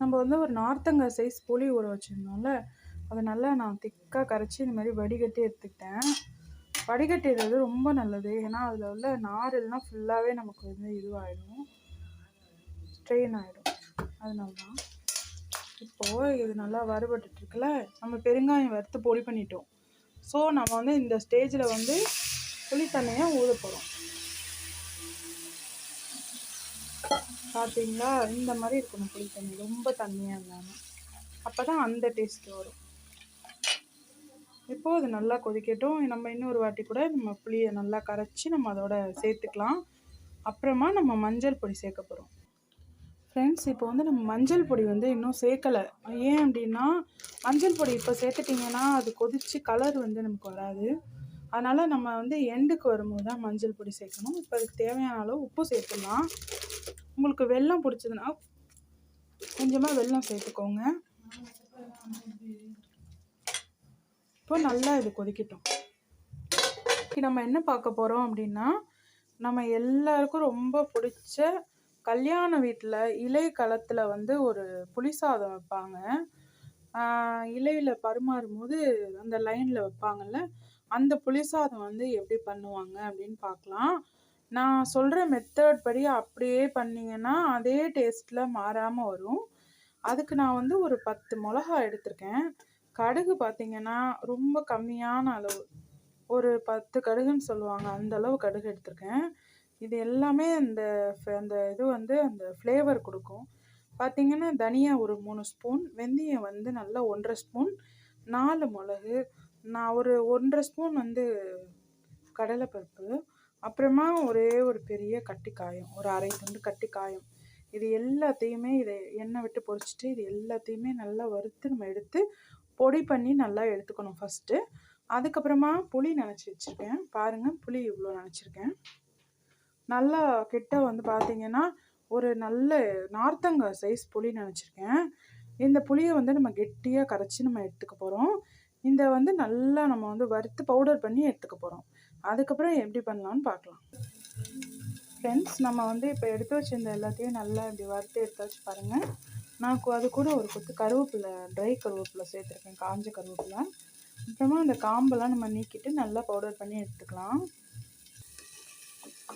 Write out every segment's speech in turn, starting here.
நம்ம வந்து ஒரு நார்த்தங்காய் சைஸ் புளி ஊற வச்சுருந்தோம்ல அதை நல்லா நான் திக்காக கரைச்சி இந்த மாதிரி வடிகட்டி எடுத்துக்கிட்டேன். வடிகட்டிடுறது ரொம்ப நல்லது. ஏன்னா அதில் உள்ள நார் ஃபுல்லாகவே நமக்கு வந்து இதுவாகிடும் ஸ்ட்ரெயின் ஆகிடும் அதனால தான் இப்போது இது நல்லா வறுபட்டுருக்குல்ல நம்ம பெருங்காயம் வறுத்து பொடி பண்ணிட்டோம். ஸோ நம்ம வந்து இந்த ஸ்டேஜில் வந்து புளி தண்ணியை ஊத போகிறோம் பார்த்தீங்களா இந்த மாதிரி இருக்கணும் புளி தண்ணி. ரொம்ப தண்ணியாக இல்லாமல் அப்போ தான் அந்த டேஸ்ட் வரும். இப்போது அது நல்லா கொதிக்கட்டும். நம்ம இன்னொரு வாட்டி கூட நம்ம புளியை நல்லா கரைச்சி நம்ம அதோட சேர்த்துக்கலாம். அப்புறமா நம்ம மஞ்சள் பொடி சேர்க்க போகிறோம் ஃப்ரெண்ட்ஸ் இப்போ வந்து நம்ம மஞ்சள் பொடி வந்து இன்னும் சேர்க்கலை. ஏன் அப்படின்னா மஞ்சள் பொடி இப்போ சேர்த்துட்டிங்கன்னா அது கொதித்து கலர் வந்து நமக்கு வராது. அதனால் நம்ம வந்து எண்டுக்கு வரும்போது தான் மஞ்சள் பொடி சேர்க்கணும். இப்போ அதுக்கு தேவையான அளவு உப்பு சேர்த்துடலாம். உங்களுக்கு வெல்லம் பிடிச்சதுன்னா கொஞ்சமாக வெல்லம் சேர்த்துக்கோங்க. இப்போ நல்லா இது கொதிக்கட்டும். நம்ம என்ன பார்க்க போகிறோம் அப்படின்னா நம்ம எல்லாருக்கும் ரொம்ப பிடிச்ச கல்யாண வீட்டில் இலை களத்தில் வந்து ஒரு புளிசாதம் வைப்பாங்க. இலையில் பரிமாறும் போது அந்த லைனில் வைப்பாங்கல்ல அந்த புளிசாதம் வந்து எப்படி பண்ணுவாங்க அப்படின்னு பார்க்கலாம். நான் சொல்கிற மெத்தட் படி அப்படியே பண்ணிங்கன்னா அதே டேஸ்ட்டில் மாறாமல் வரும். அதுக்கு நான் வந்து ஒரு பத்து மிளகா எடுத்திருக்கேன். கடுகு பார்த்திங்கன்னா ரொம்ப கம்மியான அளவு. ஒரு பத்து கடுகுன்னு சொல்லுவாங்க. அந்த அளவு கடுகு எடுத்திருக்கேன். இது எல்லாமே அந்த அந்த இது வந்து அந்த ஃப்ளேவர் கொடுக்கும். பார்த்திங்கன்னா தனியா ஒரு மூணு ஸ்பூன் வெந்தயம் வந்து நல்லா ஒன்றரை ஸ்பூன் நாலு மிளகு. நான் ஒரு ஒன்றரை ஸ்பூன் வந்து கடலைப்பருப்பு. அப்புறமா ஒரே ஒரு பெரிய கட்டி காயம் ஒரு அரை துண்டு கட்டி காயம் இது எல்லாத்தையுமே இதை எண்ணெய் விட்டு பொரிச்சிட்டு இது எல்லாத்தையுமே நல்லா வறுத்து நம்ம எடுத்து பொடி பண்ணி நல்லா எடுத்துக்கணும் ஃபஸ்ட்டு அதுக்கப்புறமா புளி நினச்சி வச்சுருக்கேன். பாருங்கள் புளி இவ்வளோ நினச்சிருக்கேன். நல்லா கிட்ட வந்து பார்த்தீங்கன்னா ஒரு நல்ல நார்த்தங்காய் சைஸ் புளி நினச்சிருக்கேன். இந்த புளியை வந்து நம்ம கெட்டியாக கரைச்சி நம்ம எடுத்துக்க போகிறோம் இந்த வந்து நல்லா நம்ம வந்து வறுத்து பவுடர் பண்ணி எடுத்துக்க போகிறோம் அதுக்கப்புறம் எப்படி பண்ணலான்னு பார்க்கலாம். ஃப்ரெண்ட்ஸ் நம்ம வந்து இப்போ எடுத்து வச்சிருந்த எல்லாத்தையும் நல்லா இப்படி வறுத்து எடுத்து வச்சு பாருங்கள் நான் அது கூட ஒரு கொத்து கருவேப்பிலை ட்ரை கருவேப்பிலை சேர்த்துருக்கேன் காஞ்ச கருவேப்பிலை. அப்புறமா அந்த காம்பெல்லாம் நம்ம நீக்கிட்டு நல்லா பவுடர் பண்ணி எடுத்துக்கலாம்.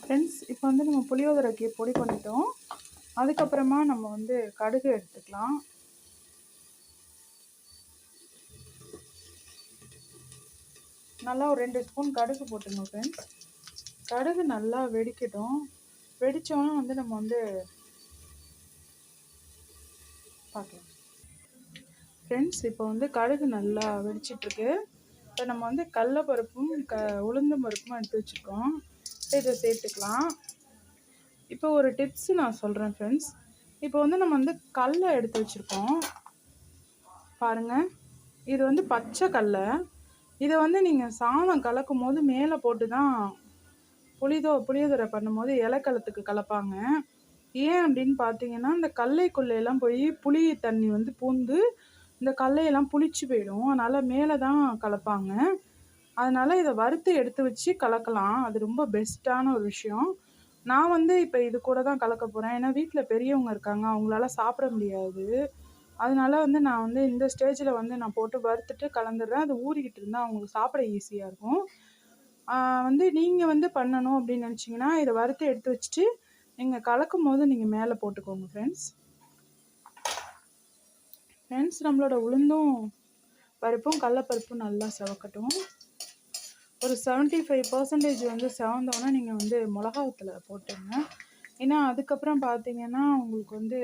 ஃப்ரெண்ட்ஸ் இப்போ வந்து நம்ம புளியோதரைக்கு பொடி பண்ணிட்டோம். அதுக்கப்புறமா நம்ம வந்து கடுகு எடுத்துக்கலாம். நல்லா ஒரு ரெண்டு ஸ்பூன் கடுகு போட்டுங்க ஃப்ரெண்ட்ஸ் கடுகு நல்லா வெடிக்கட்டும். வெடித்தோன்னே வந்து நம்ம வந்து பார்க்கலாம். ஃப்ரெண்ட்ஸ் இப்போ வந்து கடுகு நல்லா வெடிச்சிட்ருக்கு. இப்போ நம்ம வந்து கடலப்பருப்பும் க உளுந்தம் பருப்பும் எடுத்து வச்சுருக்கோம். இதை சேர்த்துக்கலாம். இப்போ ஒரு டிப்ஸ் நான் சொல்கிறேன் ஃப்ரெண்ட்ஸ் இப்போ வந்து நம்ம வந்து கடலை எடுத்து வச்சுருக்கோம். பாருங்கள் இது வந்து பச்சை கடலை. இதை வந்து நீங்கள் சாணம் கலக்கும் போது மேலே போட்டு தான் புளிதோ புளியோதரை பண்ணும்போது இலக்கலத்துக்கு கலப்பாங்க. ஏன் அப்படின்னு பார்த்தீங்கன்னா இந்த கல்லைக்குள்ளையெல்லாம் போய் புளி தண்ணி வந்து பூந்து இந்த கல்லையெல்லாம் புளிச்சு போயிடும். அதனால் மேலே தான் கலப்பாங்க. அதனால் இதை வறுத்து எடுத்து வச்சு கலக்கலாம். அது ரொம்ப பெஸ்ட்டான ஒரு விஷயம். நான் வந்து இப்போ இது கூட தான் கலக்க போகிறேன் ஏன்னா வீட்டில் பெரியவங்க இருக்காங்க. அவங்களால சாப்பிட முடியாது. அதனால வந்து நான் வந்து இந்த ஸ்டேஜில் வந்து நான் போட்டு வறுத்துட்டு கலந்துடுறேன். அது ஊறிக்கிட்டு இருந்தால் அவங்களுக்கு சாப்பிட ஈஸியாக இருக்கும். வந்து நீங்கள் வந்து பண்ணணும் அப்படின்னு நினச்சிங்கன்னா இதை வறுத்து எடுத்து வச்சுட்டு நீங்கள் கலக்கும் போது நீங்கள் மேலே போட்டுக்கோங்க ஃப்ரெண்ட்ஸ் ஃப்ரெண்ட்ஸ் நம்மளோட உளுந்தும் பருப்பும் கடலப்பருப்பும் நல்லா செவக்கட்டும். ஒரு செவன்ட்டி ஃபைவ் பர்சன்டேஜ் வந்து செவந்தோன்னே நீங்கள் வந்து மிளகாத்தில் போட்டுருங்க. ஏன்னா அதுக்கப்புறம் பார்த்தீங்கன்னா உங்களுக்கு வந்து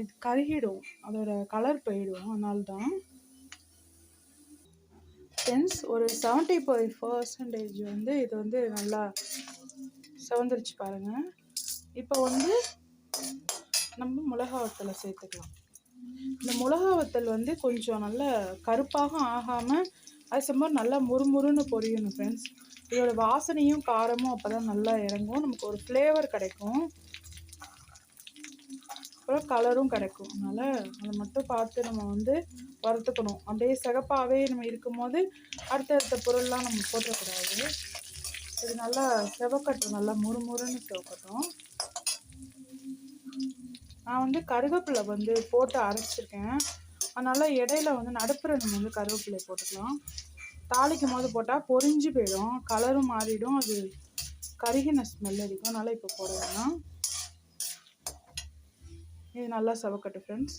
இது கருகிடும். அதோட கலர் போயிடும். அதனால தான் ஃப்ரெண்ட்ஸ் ஒரு செவன்ட்டி ஃபைவ் பர்சன்டேஜ் வந்து இது வந்து நல்லா செவந்துருச்சு பாருங்கள் இப்போ வந்து நம்ம மிளகா வத்தலை சேர்த்துக்கலாம். இந்த மிளகா வத்தல் வந்து கொஞ்சம் நல்ல கருப்பாக ஆகாமல் அது சம்பவம் நல்லா முறுமுறுன்னு பொரியணும் ஃப்ரெண்ட்ஸ் இதோட வாசனையும் காரமும் அப்போ தான் நல்லா இறங்கும். நமக்கு ஒரு ஃப்ளேவர் கிடைக்கும். அப்புறம் கலரும் கிடைக்கும். அதனால் அதை மட்டும் பார்த்து நம்ம வந்து வறுத்துக்கணும் அப்படியே சிகப்பாகவே நம்ம இருக்கும்போது அடுத்தடுத்த பொருள்லாம் நம்ம போட்டக்கூடாது இது நல்லா செவக்கட்டும் நல்லா முறுமுறுன்னு செவக்கட்டும். நான் வந்து கருவேப்பிலை வந்து போட்டு அரைச்சிருக்கேன். அதனால் இடையில வந்து நடுப்புற நம்ம வந்து கருவேப்பிலை போட்டுக்கலாம். தாளிக்கும் போது போட்டால் பொரிஞ்சு போயிடும். கலரும் மாறிடும். அது கருகின ஸ்மெல் அடிக்கும் அதனால் இப்போ போட வேணாம். இது நல்லா செவக்கட்டும் ஃப்ரெண்ட்ஸ்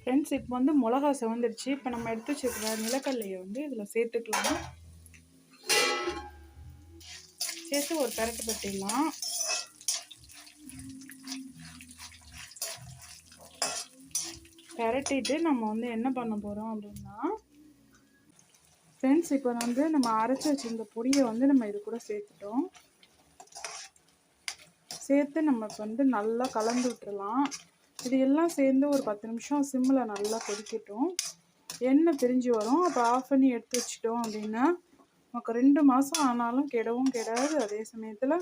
ஃப்ரெண்ட்ஸ் இப்போ வந்து மிளகா செவந்துருச்சு. இப்போ நம்ம எடுத்து வச்சுருக்கிற நிலக்கடலையை வந்து இதில் சேர்த்துக்கலாம்? சேர்த்து ஒரு பெரட்டு பட்டிடலாம் பெரட்டிட்டு நம்ம வந்து என்ன பண்ண போகிறோம் அப்படின்னா ஃப்ரெண்ட்ஸ் இப்போ வந்து நம்ம அரைச்சி வச்சிருந்த பொடியை வந்து நம்ம இது கூட சேர்த்துட்டோம். சேர்த்து நம்ம இப்போ வந்து நல்லா கலந்து விட்டுடலாம் இது எல்லாம் சேர்ந்து ஒரு பத்து நிமிஷம் சிம்மில் நல்லா கொதிக்கட்டும். எண்ணெய் பிரிஞ்சு வரும். அப்போ ஆஃப் பண்ணி எடுத்து வச்சிட்டோம் அப்படின்னா நமக்கு ரெண்டு மாதம் ஆனாலும் கெடவும் கெடாது. அதே சமயத்தில்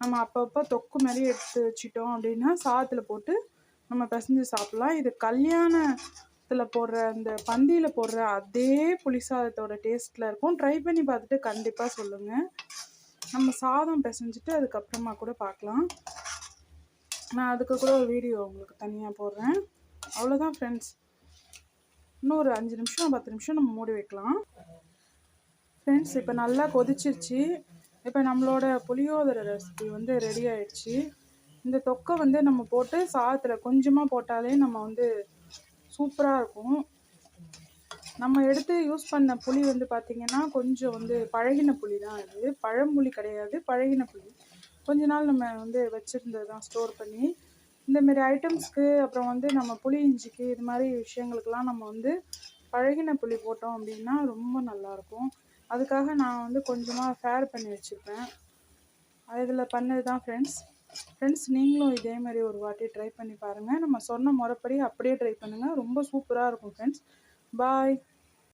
நம்ம அப்பப்போ தொக்கு மாதிரி எடுத்து வச்சிட்டோம் அப்படின்னா சாதத்தில் போட்டு நம்ம பிசைஞ்சு சாப்பிட்லாம். இது கல்யாணத்தில் போடுற அந்த பந்தியில் போடுற அதே புளி சாதத்தோட டேஸ்ட்டில் இருக்கும். ட்ரை பண்ணி பார்த்துட்டு கண்டிப்பாக சொல்லுங்கள் நம்ம சாதம் பிசைஞ்சிட்டு அதுக்கப்புறமா கூட பார்க்கலாம். நான் அதுக்கு கூட ஒரு வீடியோ உங்களுக்கு தனியாக போடுறேன். அவ்வளோதான் ஃப்ரெண்ட்ஸ் இன்னும் ஒரு அஞ்சு நிமிஷம் பத்து நிமிஷம் நம்ம மூடி வைக்கலாம். ஃப்ரெண்ட்ஸ் இப்போ நல்லா கொதிச்சிருச்சு. இப்போ நம்மளோட புளியோதரை ரெசிபி வந்து ரெடி ஆயிடுச்சு. இந்த தொக்கை வந்து நம்ம போட்டு சாதத்தில் கொஞ்சமாக போட்டாலே நம்ம வந்து சூப்பராக இருக்கும். நம்ம எடுத்து யூஸ் பண்ண புளி வந்து பார்த்திங்கன்னா கொஞ்சம் வந்து பழகின புளி தான் இது. பழம்புளி கிடையாது பழகின புளி. கொஞ்ச நாள் நம்ம வந்து வச்சுருந்தது தான் ஸ்டோர் பண்ணி இந்தமாரி ஐட்டம்ஸ்க்கு அப்புறம் வந்து நம்ம புளி இஞ்சிக்கு இது மாதிரி விஷயங்களுக்கெல்லாம் நம்ம வந்து பழகின புளி போட்டோம் அப்படின்னா ரொம்ப நல்லாயிருக்கும் அதுக்காக நான் வந்து கொஞ்சமாக ஃபேர் பண்ணி வச்சுருப்பேன். இதில் பண்ணது தான் ஃப்ரெண்ட்ஸ் ஃப்ரெண்ட்ஸ் நீங்களும் இதே மாதிரி ஒரு வாட்டி ட்ரை பண்ணி பாருங்கள் நம்ம சொன்ன முறைப்படி அப்படியே ட்ரை பண்ணுங்கள் ரொம்ப சூப்பராக இருக்கும் ஃப்ரெண்ட்ஸ் பாய்